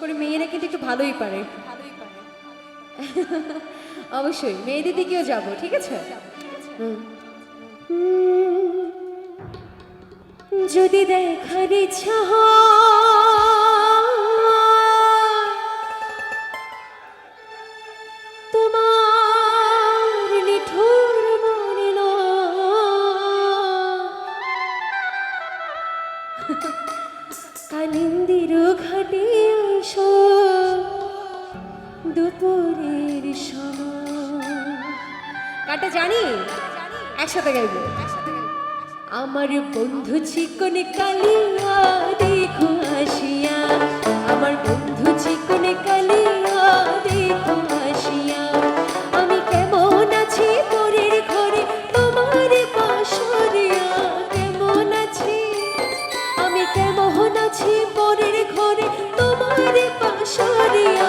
করে মেয়েরা কিন্তু একটু ভালোই পারে। অবশ্যই মেয়েদের দিকেও যাব ঠিক আছে। যদি দেখার ইচ্ছা দুপুরের কাটা জানি? একসাথে গাইব। আমার বন্ধু চিকন কালিয়া, দেখো আসিয়া। আমার বন্ধু চিকন কালিয়া, দেখো আসিয়া। আমি কেমন আছি পরের ঘরে? তোমার পাশরিয়া কেমন আছি? আমি কেমন আছি পরের ঘরে? তোমার পাশরিয়া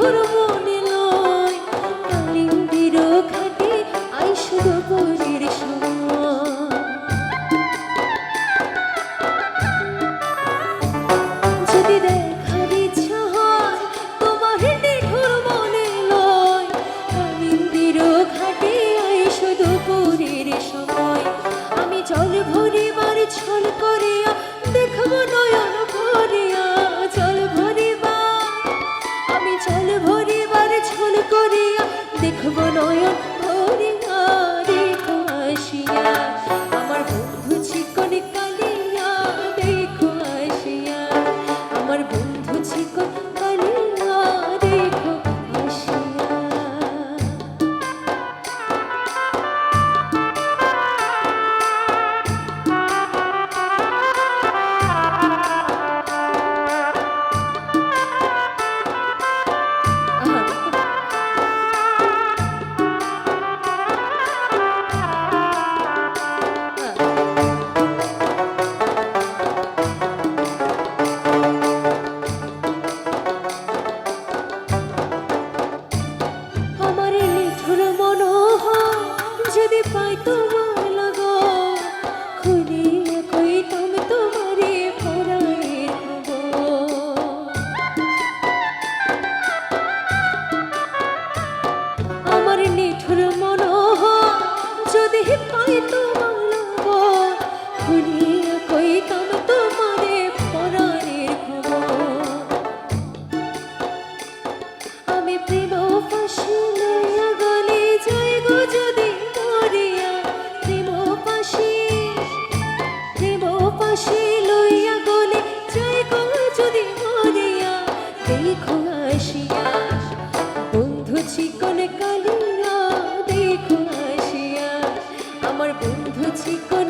তোমার দেখব নয়ন যদি পাই তোমার লাগো খুলিয়ে কইতাম তোমারে খবর আমার নিঠুর মনোহর, যদি পাই তোমার আমি প্রেম chico no